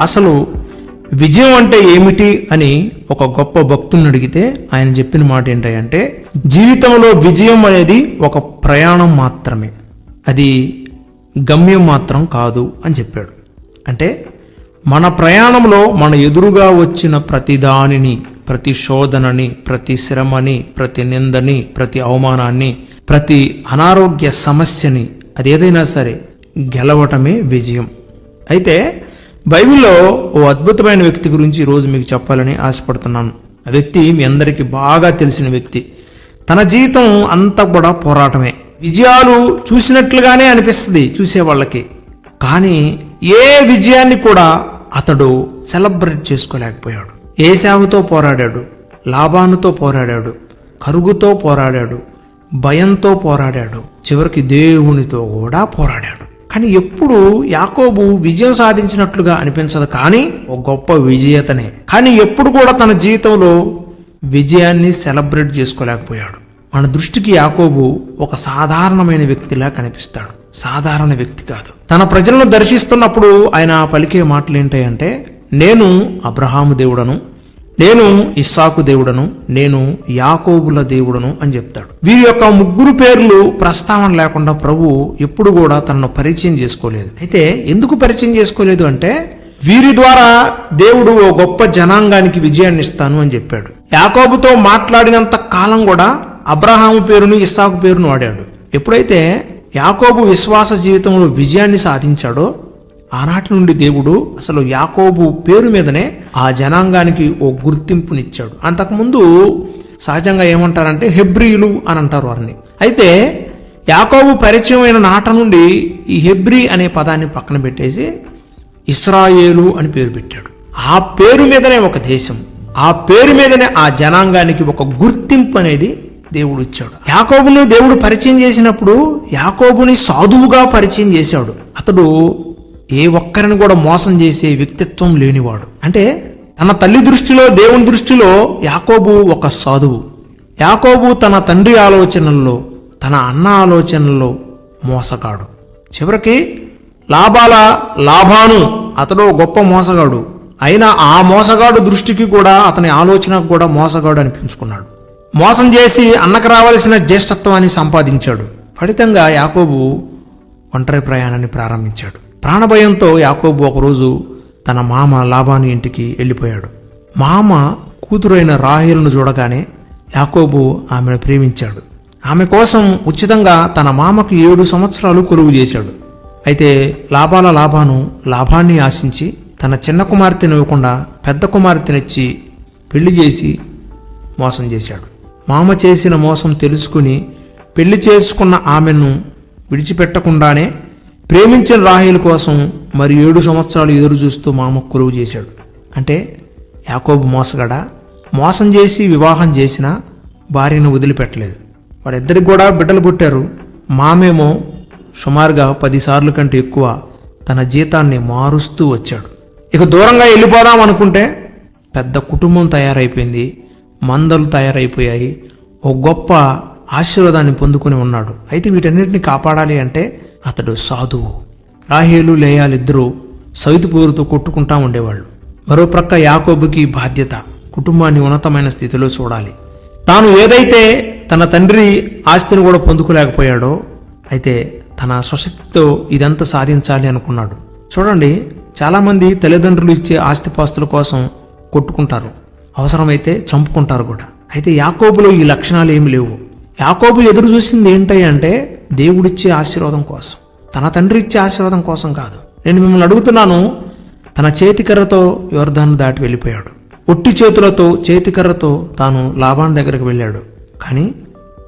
అసలు విజయం అంటే ఏమిటి అని ఒక గొప్ప భక్తుని అడిగితే ఆయన చెప్పిన మాట ఏంటంటే జీవితంలో విజయం అనేది ఒక ప్రయాణం మాత్రమే. అది గమ్యం మాత్రం కాదు అని చెప్పాడు. అంటే మన ప్రయాణంలో మన ఎదురుగా వచ్చిన ప్రతి దానిని ప్రతి శోధనని ప్రతి శ్రమని ప్రతి నిందని ప్రతి అవమానాన్ని ప్రతి అనారోగ్య సమస్యని అదేదైనా సరే గెలవటమే విజయం. అయితే బైబిల్లో ఓ అద్భుతమైన వ్యక్తి గురించి ఈరోజు మీకు చెప్పాలని ఆశపడుతున్నాను. ఆ వ్యక్తి మీ అందరికీ బాగా తెలిసిన వ్యక్తి. తన జీవితం అంతా కూడా పోరాటమే. విజయాలు చూసినట్లుగానే అనిపిస్తుంది చూసేవాళ్ళకి. కానీ ఏ విజయాన్ని కూడా అతడు సెలబ్రేట్ చేసుకోలేకపోయాడు. ఏసావుతో పోరాడాడు లాభానుతో పోరాడాడు కరుగుతో పోరాడాడు భయంతో పోరాడాడు చివరికి దేవునితో కూడా పోరాడాడు. కానీ ఎప్పుడు యాకోబు విజయం సాధించినట్లుగా అనిపించదు కానీ ఒక గొప్ప విజేతనే. కానీ ఎప్పుడు కూడా తన జీవితంలో విజయాన్ని సెలబ్రేట్ చేసుకోలేకపోయాడు. మన దృష్టికి యాకోబు ఒక సాధారణమైన వ్యక్తిలా కనిపిస్తాడు. సాధారణ వ్యక్తి కాదు. తన ప్రజలను దర్శిస్తున్నప్పుడు ఆయన పలికే మాటలు ఏంటంటే నేను అబ్రహాము దేవుడను నేను ఇస్సాకు దేవుడను నేను యాకోబుల దేవుడను అని చెప్తాడు. వీరి యొక్క ముగ్గురు పేర్లు ప్రస్తావన లేకుండా ప్రభు ఎప్పుడు కూడా తనను పరిచయం చేసుకోలేదు. అయితే ఎందుకు పరిచయం చేసుకోలేదు అంటే వీరి ద్వారా దేవుడు ఓ గొప్ప జనాంగానికి విజయాన్ని ఇస్తాను అని చెప్పాడు. యాకోబుతో మాట్లాడినంత కాలం కూడా అబ్రహాము పేరును ఇస్సాకు పేరును వాడాడు. ఎప్పుడైతే యాకోబు విశ్వాస జీవితంలో విజయాన్ని సాధించాడో ఆనాటి నుండి దేవుడు అసలు యాకోబు పేరు మీదనే ఆ జనాంగానికి ఓ గుర్తింపునిచ్చాడు. అంతకుముందు సహజంగా ఏమంటారంటే హెబ్రియులు అని అంటారు వారిని. అయితే యాకోబు పరిచయం అయిన నాట నుండి ఈ హెబ్రి అనే పదాన్ని పక్కన పెట్టేసి ఇస్రాయేలు అని పేరు పెట్టాడు. ఆ పేరు మీదనే ఒక దేశం ఆ పేరు మీదనే ఆ జనాంగానికి ఒక గుర్తింపు అనేది దేవుడు ఇచ్చాడు. యాకోబుని దేవుడు పరిచయం చేసినప్పుడు యాకోబుని సాధువుగా పరిచయం చేశాడు. అతడు ఏ ఒక్కరిని కూడా మోసం చేసే వ్యక్తిత్వం లేనివాడు. అంటే తన తల్లి దృష్టిలో దేవుని దృష్టిలో యాకోబు ఒక సాధువు. యాకోబు తన తండ్రి ఆలోచనల్లో తన అన్న ఆలోచనల్లో మోసగాడు. చివరికి లాభాల లాభాను అతడు గొప్ప మోసగాడు. అయినా ఆ మోసగాడు దృష్టికి కూడా అతని ఆలోచనకు కూడా మోసగాడు అనిపించుకున్నాడు. మోసం చేసి అన్నకు రావలసిన జ్యేష్ఠత్వాన్ని సంపాదించాడు. ఫలితంగా యాకోబు ఒంటరి ప్రయాణాన్ని ప్రారంభించాడు. ప్రాణభయంతో యాకోబు ఒకరోజు తన మామ లాబాను ఇంటికి వెళ్ళిపోయాడు. మామ కూతురైన రాహేలును చూడగానే యాకోబు ఆమెను ప్రేమించాడు. ఆమె కోసం ఉచితంగా తన మామకు ఏడు సంవత్సరాలు కొలువు చేశాడు. అయితే లాభాల లాభాను లాభాన్ని ఆశించి తన చిన్న కుమార్తెను ఇవ్వకుండా పెద్ద కుమార్తెనిచ్చి పెళ్ళి చేసి మోసం చేశాడు. మామ చేసిన మోసం తెలుసుకుని పెళ్ళి చేసుకున్న ఆమెను విడిచిపెట్టకుండానే ప్రేమించిన రాహేలు కోసం మరి ఏడు సంవత్సరాలు ఎదురు చూస్తూ మామ కొలువు చేశాడు. అంటే యాకోబు మోసగాడా మోసం చేసి వివాహం చేసిన భార్యను వదిలిపెట్టలేదు. వారిద్దరికి కూడా బిడ్డలు పుట్టారు. మామేమో సుమారుగా పదిసార్లు కంటే ఎక్కువ తన జీతాన్ని మారుస్తూ వచ్చాడు. ఇక దూరంగా వెళ్ళిపోదాం అనుకుంటే పెద్ద కుటుంబం తయారైపోయింది. మందలు తయారైపోయాయి. ఓ గొప్ప ఆశీర్వాదాన్ని పొందుకుని ఉన్నాడు. అయితే వీటన్నిటిని కాపాడాలి అంటే అతడు సాధువు. రాహేలు లేయాలిద్దరూ సైతుపూరుతో కొట్టుకుంటా ఉండేవాళ్ళు. మరో ప్రక్క యాకోబుకి బాధ్యత కుటుంబాన్ని ఉన్నతమైన స్థితిలో చూడాలి. తాను ఏదైతే తన తండ్రి ఆస్తిని కూడా పొందుకోలేకపోయాడో అయితే తన స్వశక్తితో ఇదంతా సాధించాలి అనుకున్నాడు. చూడండి చాలామంది తల్లిదండ్రులు ఇచ్చే ఆస్తిపాస్తుల కోసం కొట్టుకుంటారు. అవసరమైతే చంపుకుంటారు కూడా. అయితే యాకోబులో ఈ లక్షణాలు ఏమి లేవు. యాకోబు ఎదురు చూసింది ఏంటంటే అంటే దేవుడిచ్చే ఆశీర్వాదం కోసం తన తండ్రి ఇచ్చే ఆశీర్వాదం కోసం కాదు. నేను మిమ్మల్ని అడుగుతున్నాను తన చేతికర్రతో యోర్ధాను దాటి వెళ్ళిపోయాడు. ఒట్టి చేతులతో చేతికర్రతో తాను లాభాన్ దగ్గరకు వెళ్ళాడు. కానీ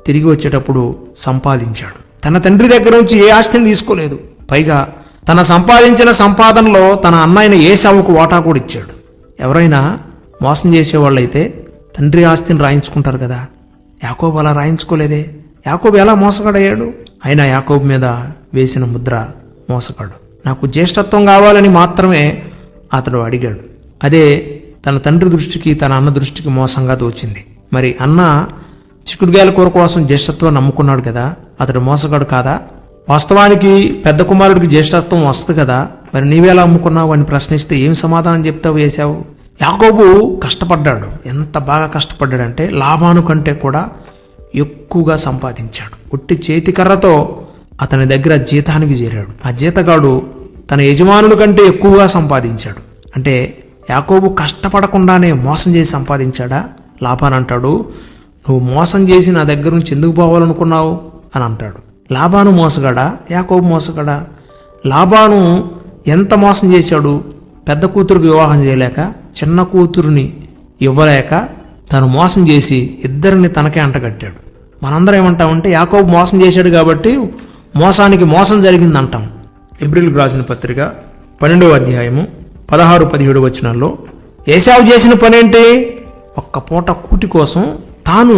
తిరిగి వచ్చేటప్పుడు సంపాదించాడు. తన తండ్రి దగ్గర నుంచి ఏ ఆస్తిని తీసుకోలేదు. పైగా తన సంపాదించిన సంపాదనలో తన అన్నయ్యన ఏ సేవకు వాటా కూడా ఇచ్చాడు. ఎవరైనా మోసం చేసేవాళ్ళైతే తండ్రి ఆస్తిని రాయించుకుంటారు కదా. యాకోబు అలా రాయించుకోలేదే. యాకోబు ఎలా మోసగాడయ్యాడు? అయినా యాకోబు మీద వేసిన ముద్ర మోసగాడు నాకు జ్యేష్ఠత్వం కావాలని మాత్రమే అతడు అడిగాడు. అదే తన తండ్రి దృష్టికి తన అన్న దృష్టికి మోసంగా తోచింది. మరి అన్న చిక్కుడుగాయల కూర కోసం జ్యేష్ఠత్వం నమ్ముకున్నాడు కదా? అతడు మోసగాడు కాదా? వాస్తవానికి పెద్ద కుమారుడికి జ్యేష్ఠత్వం వస్తుంది కదా? మరి నీవేలా అమ్ముకున్నావు అని ప్రశ్నిస్తే ఏం సమాధానం చెప్తావు వేశావు యాకోబు కష్టపడ్డాడు. ఎంత బాగా కష్టపడ్డాడంటే లాభాను కంటే కూడా ఎక్కువగా సంపాదించాడు. ఒట్టి చేతికర్రతో అతని దగ్గర జీతానికి చేరాడు. ఆ జీతగాడు తన యజమానుల కంటే ఎక్కువగా సంపాదించాడు. అంటే యాకోబు కష్టపడకుండానే మోసం చేసి సంపాదించాడా? లాభాన్ అంటాడు నువ్వు మోసం చేసి నా దగ్గర నుంచి ఎందుకు పోవాలనుకున్నావు? అని అంటాడు. లాభాను మోసగాడా? యాకోబు మోసగాడా? లాభాను ఎంత మోసం చేశాడు? పెద్ద కూతురుకు వివాహం చేయలేక చిన్న కూతురుని ఇవ్వలేక తను మోసం చేసి ఇద్దరిని తనకే అంటగట్టాడు. మనందరం ఏమంటామంటే యాకోబు మోసం చేశాడు కాబట్టి మోసానికి మోసం జరిగింది అంటాం ఏప్రిల్కి రాసిన పత్రిక పన్నెండవ అధ్యాయము పదహారు పదిహేడు వచనాల్లో ఏసావు చేసిన పనేంటి? ఒక్క పూట కూటి కోసం తాను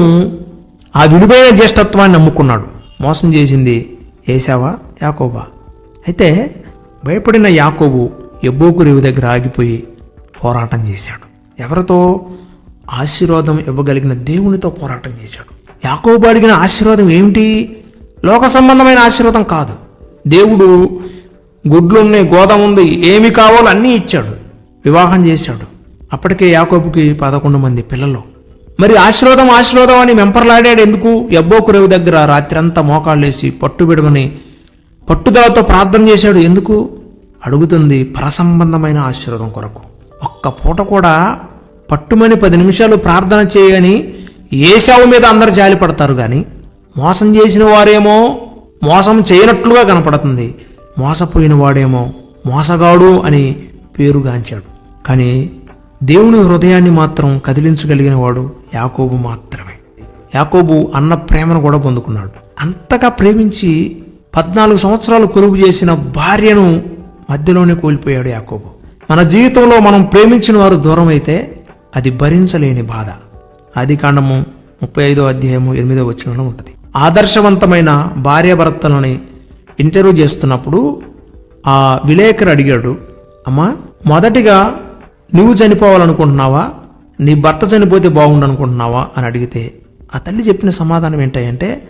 ఆ విడిపోయిన జ్యేష్ఠత్వాన్ని నమ్ముకున్నాడు. మోసం చేసింది ఏసావా యాకోబా? అయితే భయపడిన యాకోబు ఎబ్బోకు రేవు దగ్గర ఆగిపోయి పోరాటం చేశాడు. ఎవరితో? ఆశీర్వాదం ఇవ్వగలిగిన దేవునితో పోరాటం చేశాడు. యాకోబు అడిగిన ఆశీర్వాదం ఏమిటి? లోక సంబంధమైన ఆశీర్వాదం కాదు. దేవుడు గుడ్లున్నాయి గోదాం ఉంది ఏమి కావాలో అన్నీ ఇచ్చాడు. వివాహం చేశాడు. అప్పటికే యాకోబుకి పదకొండు మంది పిల్లలు. మరి ఆశీర్వాదం ఆశీర్వాదం అని మెంపర్లాడాడు ఎందుకు? ఎబ్బోకురేవు దగ్గర రాత్రంతా మోకాళ్ళేసి పట్టు విడమని పట్టుదలతో ప్రార్థన చేశాడు. ఎందుకు? అడుగుతుంది పరసంబంధమైన ఆశీర్వాదం కొరకు. ఒక్క పూట కూడా పట్టుమని పది నిమిషాలు ప్రార్థన చేయని ఏసావు మీద అందరు జాలి పడతారు కానీ మోసం చేసిన వారేమో మోసం చేయనట్లుగా కనపడుతుంది. మోసపోయిన వాడేమో మోసగాడు అని పేరుగాంచాడు. కానీ దేవుని హృదయాన్ని మాత్రం కదిలించగలిగిన వాడు యాకోబు మాత్రమే. యాకోబు అన్న ప్రేమను కూడా పొందుకున్నాడు. అంతగా ప్రేమించి పద్నాలుగు సంవత్సరాలు కొనుగు చేసిన భార్యను మధ్యలోనే కోల్పోయాడు యాకోబు. మన జీవితంలో మనం ప్రేమించిన వారు దూరం అయితే అది భరించలేని బాధ. అది కాండము ముప్పై ఐదో అధ్యాయము ఎనిమిదో వచనంలో ఉంటుంది. ఆదర్శవంతమైన భార్యాభర్తలని ఇంటర్వ్యూ చేస్తున్నప్పుడు ఆ విలేకరు అడిగాడు అమ్మా మొదటిగా నువ్వు చనిపోవాలనుకుంటున్నావా? నీ భర్త చనిపోతే బాగుండనుకుంటున్నావా? అని అడిగితే ఆ తల్లి చెప్పిన సమాధానం ఏంటంటే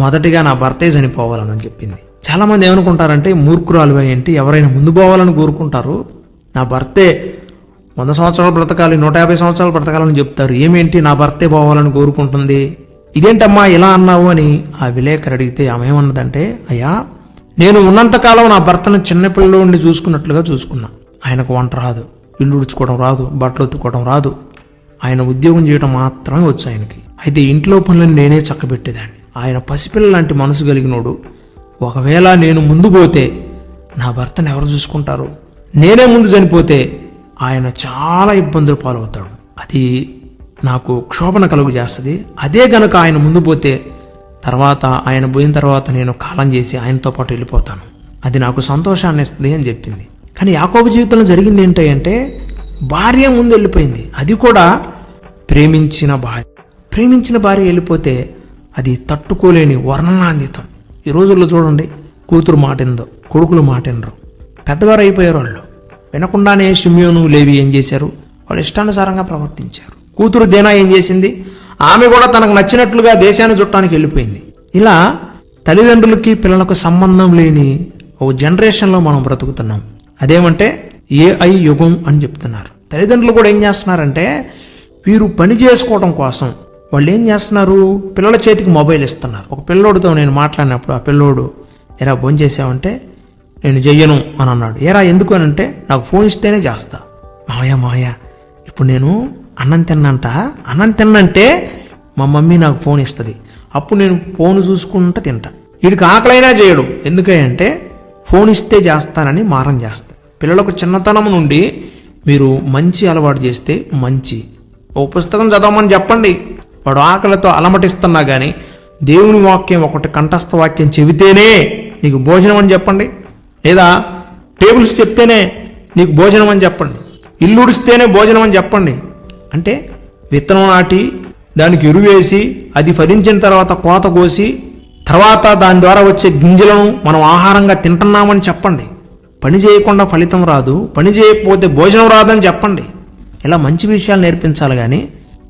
మొదటిగా నా భర్తే చనిపోవాలని చెప్పింది. చాలామంది ఏమనుకుంటారంటే మూర్ఖురాలు ఏంటి? ఎవరైనా ముందు పోవాలని కోరుకుంటారు. నా భర్తే వంద సంవత్సరాలు బ్రతకాలి నూట యాభై సంవత్సరాలు బ్రతకాలని చెప్తారు. ఏమేంటి నా భర్తే పోవాలని కోరుకుంటుంది? ఇదేంటమ్మా ఇలా అన్నావు అని ఆ విలేకరు అడిగితే ఆమె ఏమన్నదంటే అయ్యా నేను ఉన్నంతకాలం నా భర్తను చిన్నపిల్లలోని చూసుకున్నట్లుగా చూసుకున్నా. ఆయనకు వంట రాదు ఇల్లు ఉడుచుకోవడం రాదు బట్టలు ఉత్తుకోవడం రాదు. ఆయన ఉద్యోగం చేయడం మాత్రమే వచ్చు ఆయనకి. అయితే ఇంట్లో పనులను నేనే చక్కబెట్టేదాన్ని. ఆయన పసిపిల్ల లాంటి మనసు కలిగినోడు. ఒకవేళ నేను ముందు పోతే నా భర్తను ఎవరు చూసుకుంటారు? నేనే ముందు చనిపోతే ఆయన చాలా ఇబ్బందులు పాలవుతాడు. అది నాకు క్షోభన కలుగు చేస్తుంది అదే గనక ఆయన ముందు పోతే తర్వాత ఆయన పోయిన తర్వాత నేను కాలం చేసి ఆయనతో పాటు వెళ్ళిపోతాను. అది నాకు సంతోషాన్ని ఇస్తుంది అని చెప్పింది. కానీ యాకోబు జీవితంలో జరిగింది ఏంటంటే భార్య ముందు వెళ్ళిపోయింది. అది కూడా ప్రేమించిన భార్య. ప్రేమించిన భార్య వెళ్ళిపోతే అది తట్టుకోలేని వర్ణనాందితం ఈ రోజుల్లో చూడండి కూతురు మాటిందో కొడుకులు మాటినరు పెద్దవారు అయిపోయారు వాళ్ళు. వినకుండానే షిమ్యోను లేవి ఏం చేశారు? వాళ్ళు ఇష్టానుసారంగా ప్రవర్తించారు. కూతురు దేనా ఏం చేసింది? ఆమె కూడా తనకు నచ్చినట్లుగా దేశాన్ని చుట్టానికి వెళ్ళిపోయింది. ఇలా తల్లిదండ్రులకి పిల్లలకు సంబంధం లేని ఓ జనరేషన్లో మనం బ్రతుకుతున్నాం. అదేమంటే ఏఐ యుగం అని చెప్తున్నారు. తల్లిదండ్రులు కూడా ఏం చేస్తున్నారంటే వీరు పని చేసుకోవడం కోసం వాళ్ళు ఏం చేస్తున్నారు? పిల్లల చేతికి మొబైల్ ఇస్తున్నారు. ఒక పిల్లోడితో నేను మాట్లాడినప్పుడు ఆ పిల్లోడు ఎలా భోజనం చేసావంటే నేను చెయ్యను అని అన్నాడు. ఏరా ఎందుకు అని అంటే నాకు ఫోన్ ఇస్తేనే చేస్తా. మావయ్య మావయ్య ఇప్పుడు నేను అన్నం తిన్నంట? అన్నం తిన్నంటే మా మమ్మీ నాకు ఫోన్ ఇస్తుంది. అప్పుడు నేను ఫోన్ చూసుకుంటా తింటా. వీడికి ఆకలైనా చేయడు. ఎందుకంటే ఫోన్ ఇస్తే చేస్తానని మారం చేస్తా. పిల్లలకు చిన్నతనం నుండి మీరు మంచి అలవాటు చేస్తే మంచి. ఓ పుస్తకం చదవమని చెప్పండి. వాడు ఆకలితో అలమటిస్తున్నా కానీ దేవుని వాక్యం ఒకటి కంఠస్థ వాక్యం చెబితేనే నీకు భోజనం అని చెప్పండి. లేదా టేబుల్స్ చెప్తేనే నీకు భోజనం అని చెప్పండి. ఇల్లు ఉడిస్తేనే భోజనం అని చెప్పండి. అంటే విత్తనం నాటి దానికి ఎరువేసి అది ఫలించిన తర్వాత కోత కోసి తర్వాత దాని ద్వారా వచ్చే గింజలను మనం ఆహారంగా తింటున్నామని చెప్పండి. పని చేయకుండా ఫలితం రాదు. పని చేయకపోతే భోజనం రాదని చెప్పండి. ఇలా మంచి విషయాలు నేర్పించాలి కానీ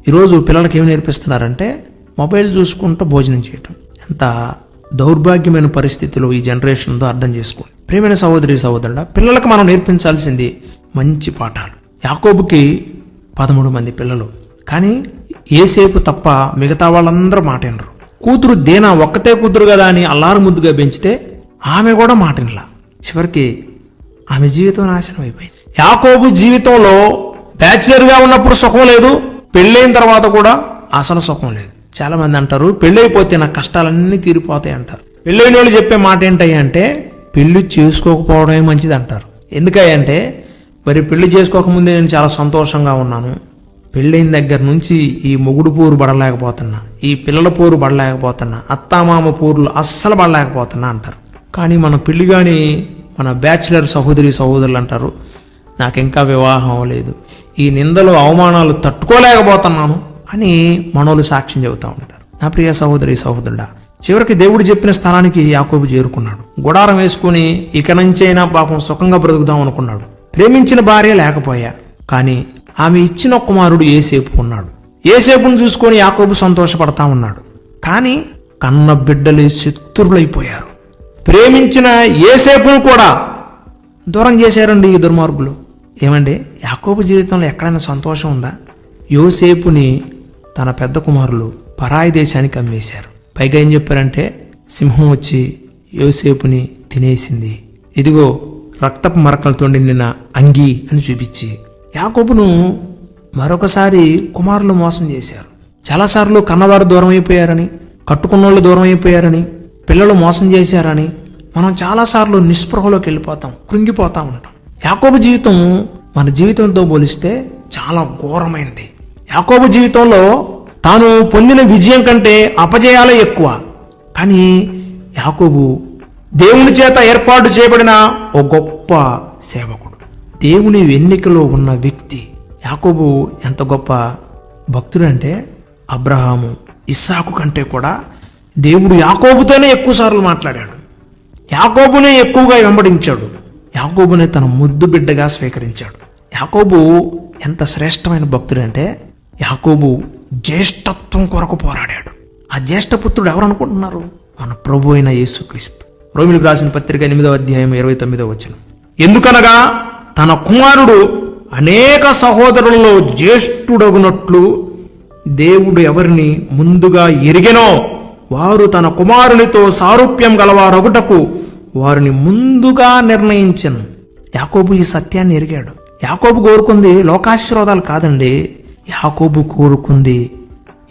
ఈరోజు పిల్లలకి ఏమి నేర్పిస్తున్నారంటే మొబైల్ చూసుకుంటూ భోజనం చేయటం. ఎంత దౌర్భాగ్యమైన పరిస్థితిలో ఈ జనరేషన్తో అర్థం చేసుకోండి ప్రేమైన సహోదరి సహోదరుడ పిల్లలకు మనం నేర్పించాల్సింది మంచి పాఠాలు. యాకోబుకి పదమూడు మంది పిల్లలు. కానీ ఏసేపు తప్ప మిగతా వాళ్ళందరూ మాటినరు కూతురు దేనా ఒక్కతే కూతురు కదా అని అల్లారు ముద్దుగా పెంచితే ఆమె కూడా మాటినలా చివరికి ఆమె జీవితం నాశనం అయిపోయింది. యాకోబు జీవితంలో బ్యాచిలర్గా ఉన్నప్పుడు సుఖం లేదు పెళ్ళైన తర్వాత కూడా అసలు సుఖం లేదు. చాలా మంది అంటారు పెళ్ళైపోతే నా కష్టాలన్నీ తీరిపోతాయి అంటారు. పెళ్ళైన వాళ్ళు చెప్పే మాట ఏంటయ్యా అంటే పెళ్ళి చేసుకోకపోవడమే మంచిది అంటారు ఎందుకంటే మరి పెళ్ళి చేసుకోకముందే నేను చాలా సంతోషంగా ఉన్నాను. పెళ్ళైన దగ్గర నుంచి ఈ మొగుడు పోరు పడలేకపోతున్నా ఈ పిల్లల పోరు పడలేకపోతున్నా అత్తామామ పోరులు అస్సలు పడలేకపోతున్నా అంటారు. కానీ మన పెళ్ళి కానీ మన బ్యాచిలర్ సహోదరి సహోదరులు అంటారు నాకు ఇంకా వివాహం లేదు ఈ నిందలు అవమానాలు తట్టుకోలేకపోతున్నాను. అని మనోళ్ళు సాక్ష్యం చెబుతూ ఉంటారు. నా ప్రియ సహోదరి సహోదరుడా చివరికి దేవుడు చెప్పిన స్థలానికి యాకోబు చేరుకున్నాడు. గుడారం వేసుకుని ఇక నుంచైనా పాపం సుఖంగా బ్రతుకుదాం అనుకున్నాడు. ప్రేమించిన భార్య లేకపోయా? కానీ ఆమె ఇచ్చిన కుమారుడు ఏసేపు ఉన్నాడు. ఏసేపును చూసుకొని యాకోబు సంతోషపడతా ఉన్నాడు. కానీ కన్న బిడ్డలు శత్రువులైపోయారు. ప్రేమించిన ఏసేపును కూడా దూరం చేశారండి ఈ దుర్మార్గులు. ఏమండి? యాకోబు జీవితంలో ఎక్కడైనా సంతోషం ఉందా? యోసేపుని తన పెద్ద కుమారులు పరాయి దేశానికి అమ్మేశారు. పైగా ఏం చెప్పారంటే సింహం వచ్చి యోసేపుని తినేసింది. ఇదిగో రక్తపు మరకలతో నిండిన అంగీ అని చూపించి యాకోబును మరొకసారి కుమారులు మోసం చేశారు. చాలాసార్లు కన్నవారు దూరం అయిపోయారని కట్టుకున్నోళ్ళు దూరం అయిపోయారని పిల్లలు మోసం చేశారని మనం చాలాసార్లు నిస్పృహలోకి వెళ్ళిపోతాం కృంగిపోతా ఉంటాం యాకోబు జీవితం మన జీవితంతో పోలిస్తే చాలా ఘోరమైంది యాకోబు జీవితంలో తాను పొందిన విజయం కంటే అపజయాలే ఎక్కువ. కానీ యాకోబు దేవుని చేత ఏర్పాటు చేయబడిన ఓ గొప్ప సేవకుడు. దేవుని ఎన్నికలో ఉన్న వ్యక్తి యాకోబు ఎంత గొప్ప భక్తుడంటే అబ్రహాము ఇస్సాకు కంటే కూడా దేవుడు యాకోబుతోనే ఎక్కువసార్లు మాట్లాడాడు. యాకోబునే ఎక్కువగా వెంబడించాడు. యాకోబునే తన ముద్దు బిడ్డగా స్వీకరించాడు. యాకోబు ఎంత శ్రేష్టమైన భక్తుడంటే యాకోబు జ్యేష్ఠత్వం కొరకు పోరాడాడు. ఆ జ్యేష్ఠపుత్రుడు పుత్రుడు ఎవరనుకుంటున్నారు? మన ప్రభు అయిన యేసుక్రీస్తు. రోమిలకు రాసిన పత్రిక ఎనిమిదవ అధ్యాయం ఇరవై తొమ్మిదవ వచనం. ఎందుకనగా తన కుమారుడు అనేక సహోదరులలో జ్యేష్ఠుడగునట్లు దేవుడు ఎవరిని ముందుగా ఎరిగినో వారు తన కుమారునితో సారూప్యం గలవారొకటకు వారిని ముందుగా నిర్ణయించను. యాకోబు ఈ సత్యాన్ని ఎరిగాడు. యాకోబు కోరుకుంది లోకాశీర్వాదాలు కాదండి యాకోబు కోరుకుంది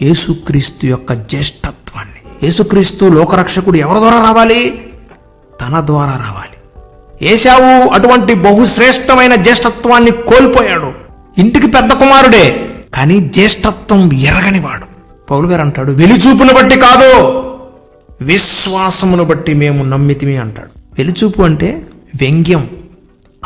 యేసుక్రీస్తు యొక్క జ్యేష్ఠత్వాన్ని. యేసుక్రీస్తు లోకరక్షకుడు ఎవరి ద్వారా రావాలి? తన ద్వారా రావాలి. ఏశావు అటువంటి బహుశ్రేష్టమైన జ్యేష్ఠత్వాన్ని కోల్పోయాడు. ఇంటికి పెద్ద కుమారుడే కానీ జ్యేష్ఠత్వం ఎరగనివాడు పౌలు గారు అంటాడు వెలిచూపును బట్టి కాదు విశ్వాసమును బట్టి మేము నమ్మితిమి అంటాడు. వెలిచూపు అంటే వ్యంగ్యం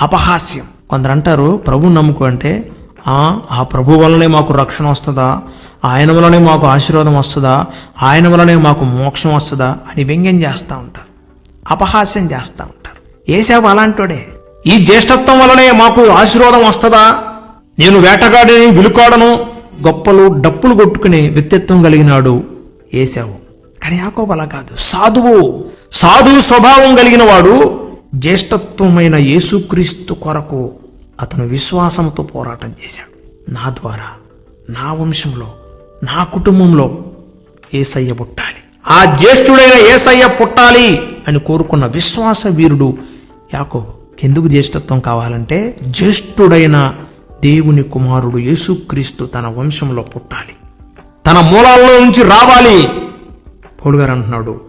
అపహాస్యం. కొందరు అంటారు ప్రభు నమ్ముకు అంటే "ఆ, ప్రభు వల్లనే మాకు రక్షణ వస్తుందా? ఆయన వల్లనే మాకు ఆశీర్వాదం వస్తుందా? ఆయన వల్లనే మాకు మోక్షం వస్తుందా? అని వ్యంగ్యం చేస్తూ ఉంటారు. అపహాస్యం చేస్తూ ఉంటారు. ఏసావు అలాంటోడే ఈ జ్యేష్ఠత్వం వల్లనే మాకు ఆశీర్వాదం వస్తుందా? నేను వేటగాడిని విలుకాడను గొప్పలు డప్పులు కొట్టుకునే వ్యక్తిత్వం కలిగినాడు ఏసావు కానీ యాకోబు అలా కాదు. సాధువు సాధువు స్వభావం కలిగిన వాడు జ్యేష్ఠత్వమైన యేసుక్రీస్తు కొరకు అతను విశ్వాసంతో పోరాటం చేశాడు. నా ద్వారా నా వంశంలో నా కుటుంబంలో ఏసయ్య పుట్టాలి. ఆ జ్యేష్ఠుడైన ఏసయ్య పుట్టాలి అని కోరుకున్న విశ్వాస వీరుడు యాకోబు. ఎందుకు జ్యేష్ఠత్వం కావాలంటే జ్యేష్ఠుడైన దేవుని కుమారుడు యేసుక్రీస్తు తన వంశంలో పుట్టాలి. తన మూలాల్లో నుంచి రావాలి. పౌలుగారు అంటున్నాడు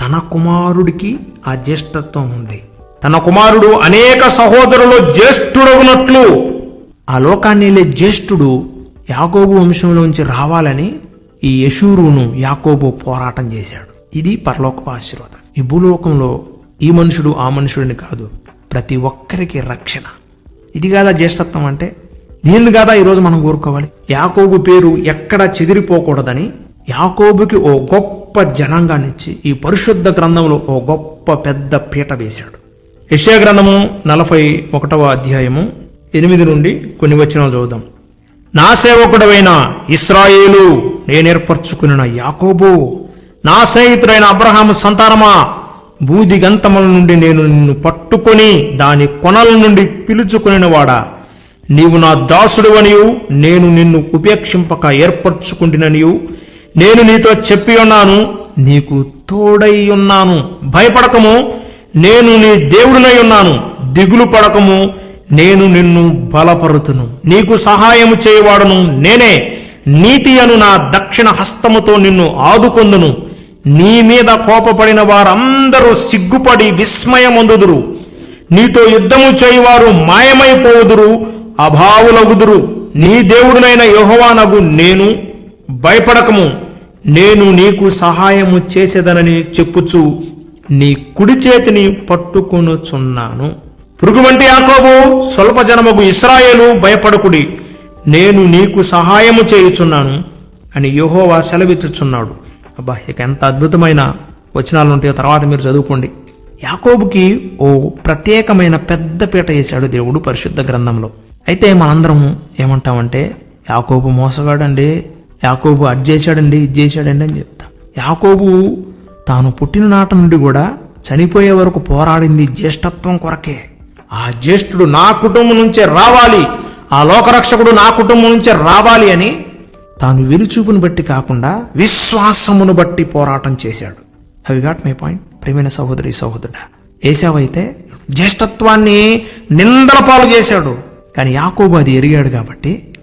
తన కుమారుడికి ఆ జ్యేష్ఠత్వం ఉంది. తన కుమారుడు అనేక సహోదరులు జ్యేష్ఠుడగునట్లు. ఆ లోకాన్ని జ్యేష్ఠుడు యాకోబు వంశంలోంచి రావాలని ఈ యశూరును యాకోబు పోరాటం చేశాడు. ఇది పరలోకపు ఆశీర్వాదం. ఈ భూలోకంలో ఈ మనుషుడు ఆ మనుషుడిని కాదు ప్రతి ఒక్కరికి రక్షణ. ఇది కాదా జ్యేష్ఠత్వం అంటే? దీన్ని కాదా ఈరోజు మనం కోరుకోవాలి? యాకోబు పేరు ఎక్కడ చెదిరిపోకూడదని యాకోబుకి ఓ గొప్ప జనాంగాన్ని ఇచ్చి ఈ పరిశుద్ధ గ్రంథంలో ఓ గొప్ప పెద్ద పీట వేశాడు. యశాగ్రంథము నలభై ఒకటవ అధ్యాయము ఎనిమిది నుండి కొన్ని వచనాలు చదువుదాం. నా సేవకుడవైన ఇస్రాయేలు నేనేర్పరచుకున్న యాకోబు నా స్నేహితుడైన అబ్రహాము సంతానమా? బూది గంతముల నుండి నేను నిన్ను పట్టుకొని దాని కొనల నుండి పిలుచుకునివాడా నీవు నా దాసుడువనియు నేను నిన్ను ఉపేక్షింపక ఏర్పరచుకుంటుననియు నేను నీతో చెప్పి ఉన్నాను నీకు తోడై ఉన్నాను. భయపడకము నేను నీ దేవుడినై ఉన్నాను. దిగులు పడకము నేను నిన్ను బలపరుతును. నీకు సహాయము చేయవాడును నేనే. నీతి అను నా దక్షిణ హస్తముతో నిన్ను ఆదుకొందును. నీ మీద కోపపడిన వారందరూ సిగ్గుపడి విస్మయమొందుదురు. నీతో యుద్ధము చేయువారు మాయమైపోవుదురు అభావులగుదురు. నీ దేవుడునైన యోహవానగు నేను భయపడకము. నేను నీకు సహాయము చేసేదనని చెప్పుచు నీ కుడి చేతిని పట్టుకొనుచున్నాను. పురుగు వంటి యాకోబు స్వల్ప జనమగు ఇస్రాయేలు భయపడకుడి. నేను నీకు సహాయము చేయుచున్నాను అని యహోవా సెలవిచ్చుచున్నాడు. అబ్బా ఇక ఎంత అద్భుతమైన వచనాలు ఉంటాయో తర్వాత మీరు చదువుకోండి. యాకోబుకి ఓ ప్రత్యేకమైన పెద్ద పీట వేశాడు దేవుడు పరిశుద్ధ గ్రంథంలో. అయితే మనందరం ఏమంటామంటే యాకోబు మోసగాడండి యాకోబు అది చేశాడండి ఇది చేశాడండి అని చెప్తాం. యాకోబు తాను పుట్టిన నాట నుండి కూడా చనిపోయే వరకు పోరాడింది జ్యేష్ఠత్వం కొరకే. ఆ జ్యేష్ఠుడు నా కుటుంబం నుంచే రావాలి. ఆ లోకరక్షకుడు నా కుటుంబం నుంచే రావాలి అని తాను వెలుచూపును బట్టి కాకుండా విశ్వాసమును బట్టి పోరాటం చేశాడు. హవి గాట్ మై పాయింట్ ప్రేమైన సహోదరి సహోదరుడా ఏసావైతే జ్యేష్ఠత్వాన్ని నిందల పాలు చేశాడు. కానీ యాకోబు అది ఎరిగాడు కాబట్టి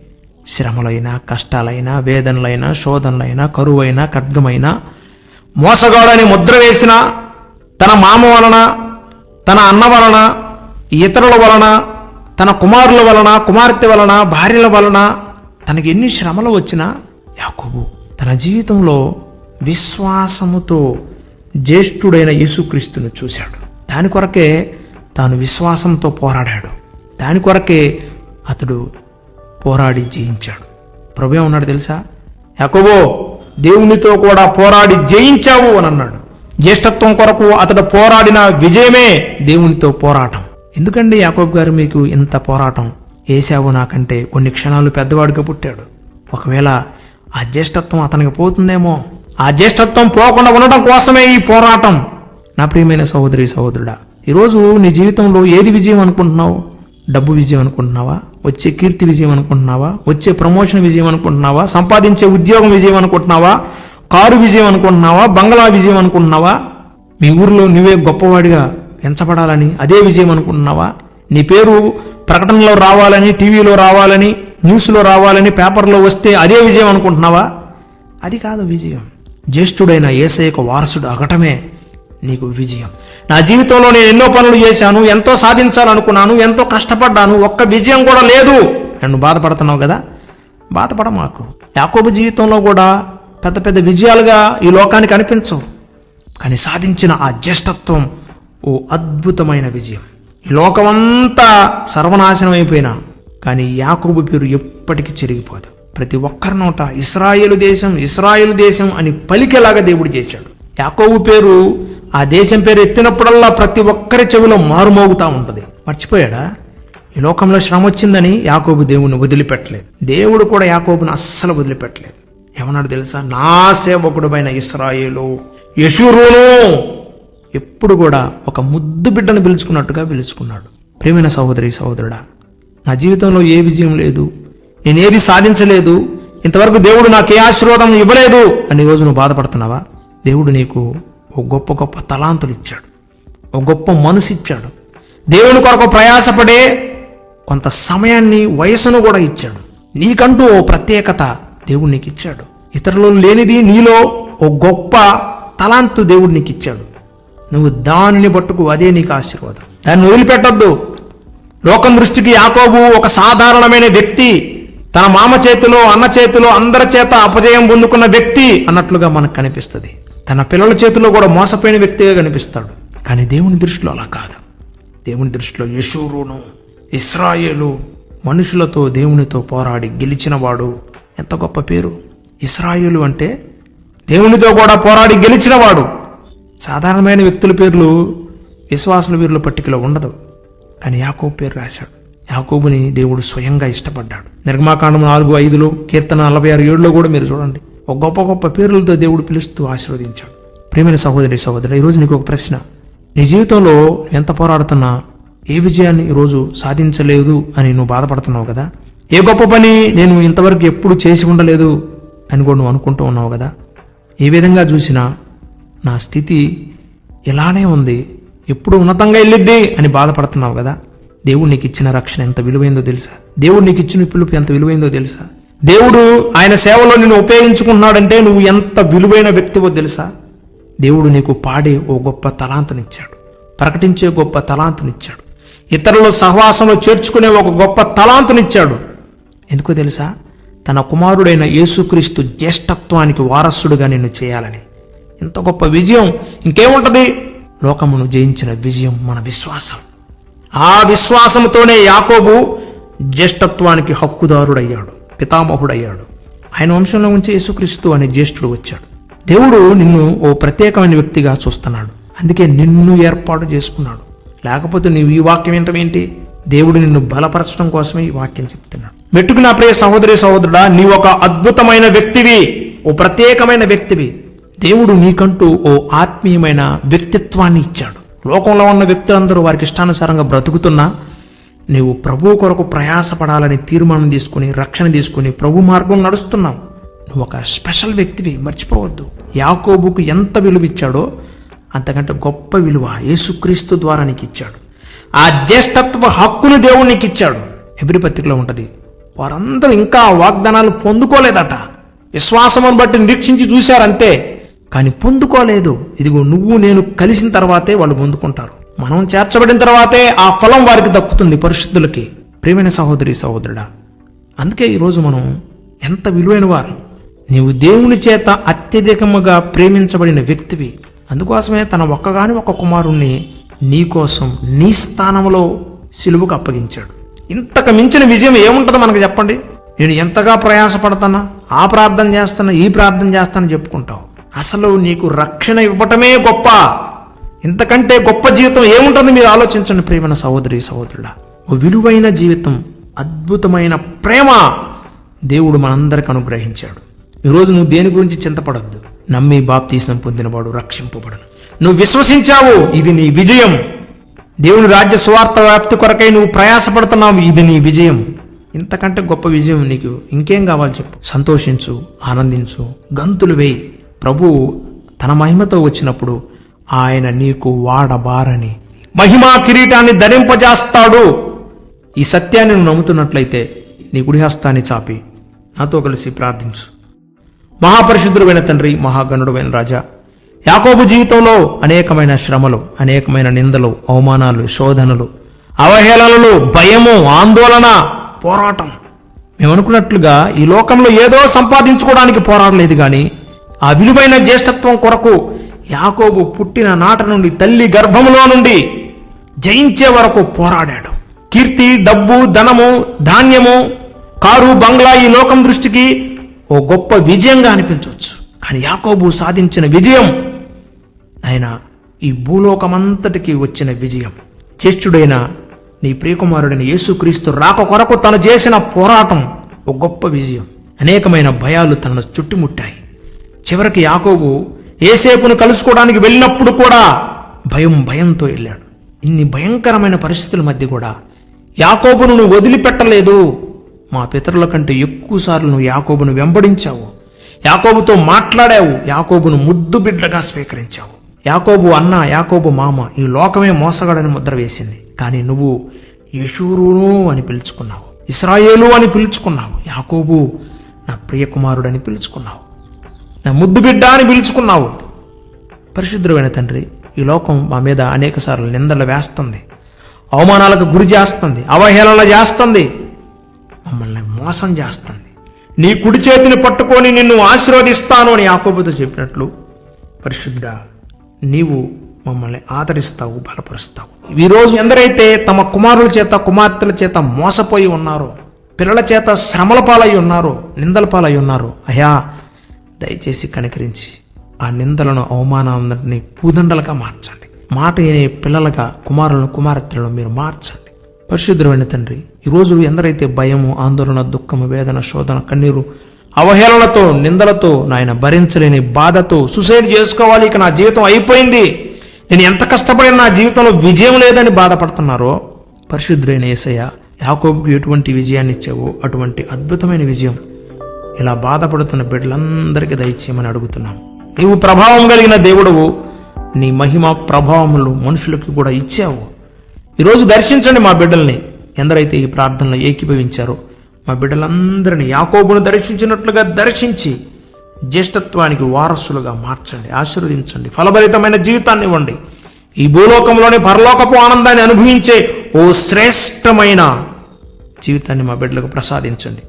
శ్రమలైనా కష్టాలైనా వేదనలైనా శోధనలైనా కరువైనా ఖడ్గమైనా మోసగాడని ముద్ర వేసిన తన మామ వలన తన అన్న వలన ఇతరుల వలన తన కుమారుల వలన కుమార్తె వలన భార్యల వలన తనకి ఎన్ని శ్రమలు వచ్చినా యాకోబు తన జీవితంలో విశ్వాసముతో జ్యేష్ఠుడైన యేసుక్రీస్తును చూశాడు. దాని కొరకే తాను విశ్వాసంతో పోరాడాడు. దాని కొరకే అతడు పోరాడి జయించాడు. ప్రభు ఏమన్నాడు తెలుసా? యాకోబో దేవునితో కూడా పోరాడి జయించావు అని అన్నాడు. జ్యేష్ఠత్వం కొరకు అతడు పోరాడిన విజయమే దేవునితో పోరాటం. ఎందుకండి యాకోబ్ గారు మీకు ఇంత పోరాటం? ఏసావు నాకంటే కొన్ని క్షణాలు పెద్దవాడిగా పుట్టాడు. ఒకవేళ ఆ జ్యేష్ఠత్వం అతనికి పోతుందేమో? ఆ జ్యేష్ఠత్వం పోకుండా ఉండటం కోసమే ఈ పోరాటం. నా ప్రియమైన సహోదరి సహోదరుడా ఈరోజు నీ జీవితంలో ఏది విజయం అనుకుంటున్నావు? డబ్బు విజయం అనుకుంటున్నావా? వచ్చే కీర్తి విజయం అనుకుంటున్నావా? వచ్చే ప్రమోషన్ విజయం అనుకుంటున్నావా? సంపాదించే ఉద్యోగం విజయం అనుకుంటున్నావా? కారు విజయం అనుకుంటున్నావా? బంగ్లా విజయం అనుకుంటున్నావా? మీ ఊరిలో నువ్వే గొప్పవాడిగా ఎంచబడాలని అదే విజయం అనుకుంటున్నావా? నీ పేరు ప్రకటనలో రావాలని టీవీలో రావాలని న్యూస్లో రావాలని పేపర్లో వస్తే అదే విజయం అనుకుంటున్నావా? అది కాదు విజయం. జ్యేష్ఠుడైన ఏసైక వారసుడు అగటమే నీకు విజయం. నా జీవితంలో నేను ఎన్నో పనులు చేశాను ఎంతో సాధించాలనుకున్నాను ఎంతో కష్టపడ్డాను ఒక్క విజయం కూడా లేదు. నన్ను బాధపడుతున్నావు కదా? బాధపడ మాకు. యాకోబు జీవితంలో కూడా పెద్ద పెద్ద విజయాలుగా ఈ లోకానికి అనిపించవు. కానీ సాధించిన ఆ జ్యేష్ఠత్వం ఓ అద్భుతమైన విజయం. ఈ లోకమంతా సర్వనాశనం అయిపోయినా కానీ యాకోబు పేరు ఎప్పటికీ చెరిగిపోదు. ప్రతి ఒక్కరి నోట ఇస్రాయేలు దేశం ఇస్రాయేలు దేశం అని పలికేలాగా దేవుడు చేశాడు. యాకోబు పేరు ఆ దేశం పేరు ఎత్తినప్పుడల్లా ప్రతి ఒక్కరి చెవిలో మారుమోగుతా ఉంటుంది. మర్చిపోయాడా? ఈ లోకంలో శ్రమ వచ్చిందని యాకోబు దేవుని వదిలిపెట్టలేదు. దేవుడు కూడా యాకోబుని అస్సలు వదిలిపెట్టలేదు. ఏమన్నాడు తెలుసా? నా సేవకుడుమైన ఇస్రాయేలు యశూరును ఎప్పుడు కూడా ఒక ముద్దు బిడ్డను పిలుచుకున్నట్టుగా పిలుచుకున్నాడు. ప్రేమైన సహోదరి సహోదరుడా నా జీవితంలో ఏ విజయం లేదు. నేనేది సాధించలేదు. ఇంతవరకు దేవుడు నాకు ఏ ఆశీర్వాదం ఇవ్వలేదు. అని రోజు నువ్వు బాధపడుతున్నావా? దేవుడు నీకు ఓ గొప్ప గొప్ప తలాంతులు ఇచ్చాడు. ఓ గొప్ప మనసు ఇచ్చాడు. దేవుని కొరకు ప్రయాసపడే కొంత సమయాన్ని వయసును కూడా ఇచ్చాడు. నీకంటూ ఓ ప్రత్యేకత దేవుడు నీకు ఇచ్చాడు ఇతరులు లేనిది నీలో ఓ గొప్ప తలాంతు దేవుడు నీకు ఇచ్చాడు నువ్వు దానిని పట్టుకు అదే నీకు ఆశీర్వాదం. దాన్ని వదిలిపెట్టొద్దు. లోకం దృష్టికి యాకోబు ఒక సాధారణమైన వ్యక్తి. తన మామ చేతిలో అన్న చేతిలో అందరి చేత అపజయం పొందుకున్న వ్యక్తి అన్నట్లుగా మనకు కనిపిస్తుంది. తన పిల్లల చేతిలో కూడా మోసపోయిన వ్యక్తిగా కనిపిస్తాడు. కానీ దేవుని దృష్టిలో అలా కాదు. దేవుని దృష్టిలో యశూరును ఇస్రాయేలు మనుషులతో దేవునితో పోరాడి గెలిచినవాడు ఎంత గొప్ప పేరు? ఇస్రాయేలు అంటే దేవునితో కూడా పోరాడి గెలిచినవాడు. సాధారణమైన వ్యక్తుల పేర్లు విశ్వాసుల వీరుల పట్టికలో ఉండదు. కానీ యాకోబు పేరు రాశాడు. యాకోబుని దేవుడు స్వయంగా ఇష్టపడ్డాడు. నిర్మాకాండం నాలుగు ఐదులో కీర్తన నలభై ఆరు ఏడులో కూడా మీరు చూడండి. ఒక గొప్ప గొప్ప పేర్లతో దేవుడు పిలుస్తూ ఆశీర్వదించాడు. ప్రేమైన సహోదరి సహోదరు ఈరోజు నీకు ఒక ప్రశ్న. నీ జీవితంలో ఎంత పోరాడుతున్నా ఏ విజయాన్ని ఈరోజు సాధించలేదు అని నువ్వు బాధపడుతున్నావు కదా? ఏ గొప్ప పని నేను ఇంతవరకు ఎప్పుడు చేసి ఉండలేదు అని కూడా నువ్వు అనుకుంటూ ఉన్నావు కదా? ఏ విధంగా చూసినా నా స్థితి ఇలానే ఉంది. ఎప్పుడు ఉన్నతంగా వెళ్ళిద్ది అని బాధపడుతున్నావు కదా? దేవుడు నీకు ఇచ్చిన రక్షణ ఎంత విలువైందో తెలుసా? దేవుడు నీకు ఇచ్చిన పిలుపు ఎంత విలువైందో తెలుసా? దేవుడు ఆయన సేవలో నిన్ను ఉపయోగించుకుంటున్నాడంటే నువ్వు ఎంత విలువైన వ్యక్తివో తెలుసా? దేవుడు నీకు పాడే ఓ గొప్ప తలాంతనిచ్చాడు. ప్రకటించే గొప్ప తలాంతనిచ్చాడు. ఇతరుల సహవాసంలో చేర్చుకునే ఒక గొప్ప తలాంతనిచ్చాడు. ఎందుకో తెలుసా? తన కుమారుడైన యేసుక్రీస్తు జ్యేష్ఠత్వానికి వారసుడుగా నిన్ను చేయాలని. ఇంత గొప్ప విజయం ఇంకేముంటది? లోకమును జయించిన విజయం మన విశ్వాసం. ఆ విశ్వాసంతోనే యాకోబు జ్యేష్ఠత్వానికి హక్కుదారుడయ్యాడు. పితామహుడయ్యాడు. ఆయన వంశంలో ఉంచి యేసుక్రీస్తు అనే జ్యేష్ఠుడు వచ్చాడు. దేవుడు నిన్ను ఓ ప్రత్యేకమైన వ్యక్తిగా చూస్తున్నాడు. అందుకే నిన్ను ఏర్పాటు చేసుకున్నాడు. లేకపోతే నీవు ఈ వాక్యం ఏంటమేంటి దేవుడు నిన్ను బలపరచడం కోసమే ఈ వాక్యం చెప్తున్నాడు. మెట్టుకు నా ప్రియ సహోదరి సహోదరుడా నీ ఒక అద్భుతమైన వ్యక్తివి. ఓ ప్రత్యేకమైన వ్యక్తివి. దేవుడు నీకంటూ ఓ ఆత్మీయమైన వ్యక్తిత్వాన్ని ఇచ్చాడు. లోకంలో ఉన్న వ్యక్తులందరూ వారికి ఇష్టానుసారంగా బ్రతుకుతున్నా నీవు ప్రభువు కొరకు ప్రయాసపడాలని తీర్మానం తీసుకుని రక్షణ తీసుకుని ప్రభు మార్గం నడుస్తున్నావు. నువ్వు ఒక స్పెషల్ వ్యక్తివి మర్చిపోవద్దు. యాకోబుకు ఎంత విలువ ఇచ్చాడో అంతకంటే గొప్ప విలువ యేసుక్రీస్తు ద్వారా నీకు ఇచ్చాడు ఆ జ్యేష్ఠత్వ హక్కును దేవుడు నీకు ఇచ్చాడు హెబ్రిపత్రికలో ఉంటుంది వారందరూ ఇంకా వాగ్దానాలు పొందుకోలేదట. విశ్వాసమును బట్టి నిరీక్షించి చూశారంతే కానీ పొందుకోలేదు. ఇదిగో నువ్వు నేను కలిసిన తర్వాతే వాళ్ళు పొందుకుంటారు. మనం చేర్చబడిన తర్వాతే ఆ ఫలం వారికి దక్కుతుంది పరిశుద్ధులకి. ప్రేమైన సహోదరి సహోదరుడా అందుకే ఈరోజు మనం ఎంత విలువైన వారు. నీవు దేవుని చేత అత్యధికముగా ప్రేమించబడిన వ్యక్తివి. అందుకోసమే తన ఒక్కగాని ఒక కుమారుణ్ణి నీ కోసం నీ స్థానంలో సిలువుకు అప్పగించాడు. ఇంతకు మించిన విజయం ఏముంటుందో మనకు చెప్పండి. నేను ఎంతగా ప్రయాసపడతానా? ఆ ప్రార్థన చేస్తానా ఈ ప్రార్థన చేస్తానని చెప్పుకుంటావు. అసలు నీకు రక్షణ ఇవ్వటమే గొప్ప. ఇంతకంటే గొప్ప జీవితం ఏముంటుంది మీరు ఆలోచించండి ప్రేమైన సహోదరి సహోదరుడా. ఓ విలువైన జీవితం అద్భుతమైన ప్రేమ దేవుడు మనందరికి అనుగ్రహించాడు. ఈరోజు నువ్వు దేని గురించి చింతపడద్దు? నమ్మి బాప్తీసం పొందినవాడు రక్షింపబడను. నువ్వు విశ్వసించావు ఇది నీ విజయం. దేవుని రాజ్య స్వార్థ వ్యాప్తి కొరకై నువ్వు ప్రయాసపడుతున్నావు ఇది నీ విజయం. ఇంతకంటే గొప్ప విజయం నీకు ఇంకేం కావాలి చెప్పు. సంతోషించు ఆనందించు గంతులు వేయి. ప్రభువు తన మహిమతో వచ్చినప్పుడు ఆయన నీకు వాడబారని. మహిమా కిరీటాన్ని ధరింపజేస్తాడు. ఈ సత్యాన్ని నువ్వు నమ్ముతున్నట్లయితే నీ కుడి హస్తాన్ని చాపి నాతో కలిసి ప్రార్థించు. మహాపరిశుద్ధుడైన తండ్రి మహాగణుడైన రాజా యాకోబు జీవితంలో అనేకమైన శ్రమలు అనేకమైన నిందలు అవమానాలు శోధనలు అవహేళనలు భయము ఆందోళన పోరాటం. మేము అనుకున్నట్లుగా ఈ లోకంలో ఏదో సంపాదించుకోవడానికి పోరాడలేదు కానీ ఆ విలువైన జ్యేష్ఠత్వం కొరకు యాకోబు పుట్టిన నాట నుండి తల్లి గర్భంలో నుండి జయించే వరకు పోరాడాడు. కీర్తి డబ్బు ధనము ధాన్యము కారు బంగ్లా ఈ లోకం దృష్టికి ఓ గొప్ప విజయంగా అనిపించవచ్చు. కానీ యాకోబు సాధించిన విజయం ఆయన ఈ భూలోకమంతటికి వచ్చిన విజయం. జ్యేష్ఠుడైన నీ ప్రియకుమారుడైన యేసుక్రీస్తు రాక కొరకు తను చేసిన పోరాటం ఒక గొప్ప విజయం. అనేకమైన భయాలు తనను చుట్టుముట్టాయి. చివరికి యాకోబు ఏసేపును కలుసుకోవడానికి వెళ్ళినప్పుడు కూడా భయం భయంతో వెళ్ళాడు. ఇన్ని భయంకరమైన పరిస్థితుల మధ్య కూడా యాకోబును నువ్వు వదిలిపెట్టలేదు. మా పితరుల కంటే ఎక్కువసార్లు నువ్వు యాకోబును వెంబడించావు. యాకోబుతో మాట్లాడావు. యాకోబును ముద్దు బిడ్డగా స్వీకరించావు. యాకోబు అన్న యాకోబు మామ ఈ లోకమే మోసగాడని ముద్ర వేసింది. కానీ నువ్వు యశూరును అని పిలుచుకున్నావు. ఇస్రాయేలు అని పిలుచుకున్నావు. యాకోబు నా ప్రియకుమారుడని పిలుచుకున్నావు. నా ముద్దు బిడ్డ అని పిలుచుకున్నావు. పరిశుద్ధమైన తండ్రి ఈ లోకం మా మీద అనేకసార్లు నిందలు వేస్తుంది. అవమానాలకు గురి చేస్తుంది. అవహేళన చేస్తుంది. మమ్మల్ని మోసం చేస్తుంది. నీ కుడి చేతిని పట్టుకొని నిన్ను ఆశీర్వదిస్తాను అని యాకోబుతో చెప్పినట్లు పరిశుద్ధ నీవు మమ్మల్ని ఆదరిస్తావు బలపరుస్తావు. ఈరోజు ఎందరైతే తమ కుమారుల చేత కుమార్తెల చేత మోసపోయి ఉన్నారో పిల్లల చేత శ్రమల పాలై ఉన్నారో నిందల పాలై ఉన్నారో అయా దయచేసి కనికరించి ఆ నిందలను అవమానాలన్నింటినీ పూదండలుగా మార్చండి. మాట వినే పిల్లలుగా కుమారులను కుమార్తెలను మీరు మార్చండి. పరిశుద్ధమైన తండ్రి ఈరోజు ఎందరైతే భయము ఆందోళన దుఃఖము వేదన శోధన కన్నీరు అవహేళనతో నిందలతో నాయన భరించలేని బాధతో సుసైడ్ చేసుకోవాలి ఇక నా జీవితం అయిపోయింది. నేను ఎంత కష్టపడిన నా జీవితంలో విజయం లేదని బాధపడుతున్నారో పరిశుద్ధులైన ఏసయ్య యాకోబుకు ఎటువంటి విజయాన్ని ఇచ్చావో అటువంటి అద్భుతమైన విజయం ఇలా బాధపడుతున్న బిడ్డలందరికీ దయచేయమని అడుగుతున్నాం. నీవు ప్రభావం కలిగిన దేవుడవు. నీ మహిమ ప్రభావములు మనుషులకు కూడా ఇచ్చావు. ఈరోజు దర్శించండి మా బిడ్డల్ని. ఎందరైతే ఈ ప్రార్థనలో ఏకీభవించారో మా బిడ్డలందరినీ యాకోబును దర్శించినట్లుగా దర్శించి జ్యేష్ఠత్వానికి వారసులుగా మార్చండి ఆశీర్వదించండి ఫలభరితమైన జీవితాన్ని ఇవ్వండి. ఈ భూలోకంలోని పరలోకపు ఆనందాన్ని అనుభవించే ఓ శ్రేష్టమైన జీవితాన్ని మా బిడ్డలకు ప్రసాదించండి.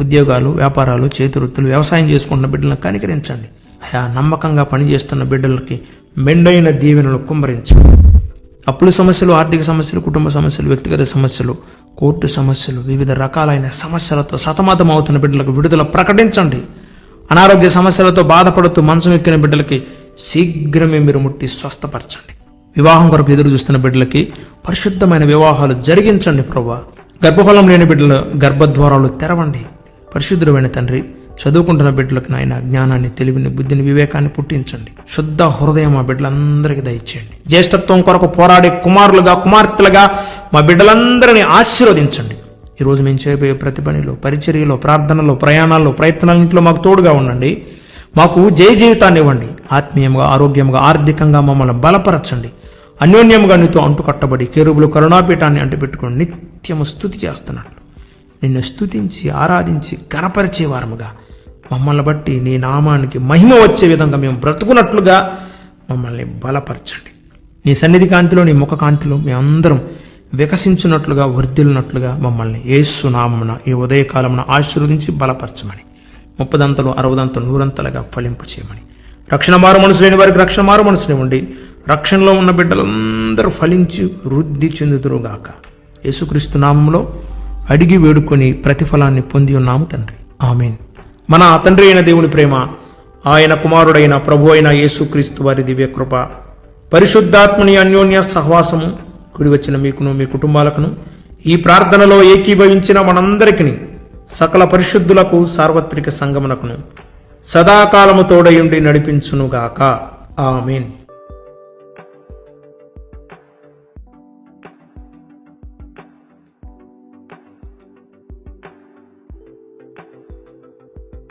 ఉద్యోగాలు వ్యాపారాలు చేతివృత్తులు వ్యవసాయం చేసుకుంటున్న బిడ్డలను కనికరించండి. అయా నమ్మకంగా పనిచేస్తున్న బిడ్డలకి మెండైన దీవెనలు కుమ్మరించండి. అప్పుల సమస్యలు ఆర్థిక సమస్యలు కుటుంబ సమస్యలు వ్యక్తిగత సమస్యలు కోర్టు సమస్యలు వివిధ రకాలైన సమస్యలతో సతమతం అవుతున్న బిడ్డలకు విడుదల ప్రకటించండి. అనారోగ్య సమస్యలతో బాధపడుతూ మంచం ఎక్కిన బిడ్డలకి శీఘ్రమే మీరు ముట్టి స్వస్థపరచండి. వివాహం కొరకు ఎదురు చూస్తున్న బిడ్డలకి పరిశుద్ధమైన వివాహాలు జరిగించండి ప్రభా. గర్భఫలం లేని బిడ్డల గర్భద్వారాలు తెరవండి. పరిశుద్ధుడమైన తండ్రి చదువుకుంటున్న బిడ్డలకు నాయన జ్ఞానాన్ని తెలివిని బుద్ధిని వివేకాన్ని పుట్టించండి. శుద్ధ హృదయం మా బిడ్డలందరికీ దయచేయండి. జ్యేష్ఠత్వం కొరకు పోరాడే కుమారులుగా కుమార్తెలుగా మా బిడ్డలందరినీ ఆశీర్వదించండి. ఈరోజు మేము చేయబోయే ప్రతి పనిలో పరిచర్యలో ప్రార్థనలో ప్రయాణాల్లో ప్రయత్నాలన్నింటిలో మాకు తోడుగా ఉండండి. మాకు జయ జీవితాన్ని ఇవ్వండి. ఆత్మీయంగా ఆరోగ్యంగా ఆర్థికంగా మమ్మల్ని బలపరచండి. అన్యోన్యంగా నీతో అంటుకట్టబడి కేరుబులు కరుణాపీఠాన్ని అంటిపెట్టుకుని నిత్యము స్థుతి చేస్తున్నాడు. నిన్ను స్తుతించి ఆరాధించి గణపరిచే వారముగా మమ్మల్ని బట్టి నీ నామానికి మహిమ వచ్చే విధంగా మేము బ్రతుకున్నట్లుగా మమ్మల్ని బలపరచండి. నీ సన్నిధి కాంతిలో నీ ముఖ కాంతిలో మేమందరం వికసించున్నట్లుగా వర్ధిల్లినట్లుగా మమ్మల్ని ఏసు నామమున ఈ ఉదయకాలమున ఆశీర్వదించి బలపరచమని ముప్పదంతలు అరవదంతలు నూరంతలుగా ఫలింపు చేయమని. రక్షణ మారు మనసు లేని వారికి రక్షణ మారు మనసునివ్వండి రక్షణలో ఉన్న బిడ్డలందరూ ఫలించి వృద్ధి చెందుదురుగాక. యేసుక్రీస్తు నామంలో అడిగి వేడుకొని ప్రతిఫలాన్ని పొంది ఉన్నాము తండ్రి. ఆమెన్. మన తండ్రి అయిన దేవుని ప్రేమ ఆయన కుమారుడైన ప్రభు అయిన యేసుక్రీస్తు వారి దివ్య కృప పరిశుద్ధాత్మని అన్యోన్య సహవాసము కుడి వచ్చిన మీకును మీ కుటుంబాలకును ఈ ప్రార్థనలో ఏకీభవించిన మనందరికీ సకల పరిశుద్ధులకు సార్వత్రిక సంగమనకును సదాకాలము తోడయుండి నడిపించునుగాక. ఆమెన్.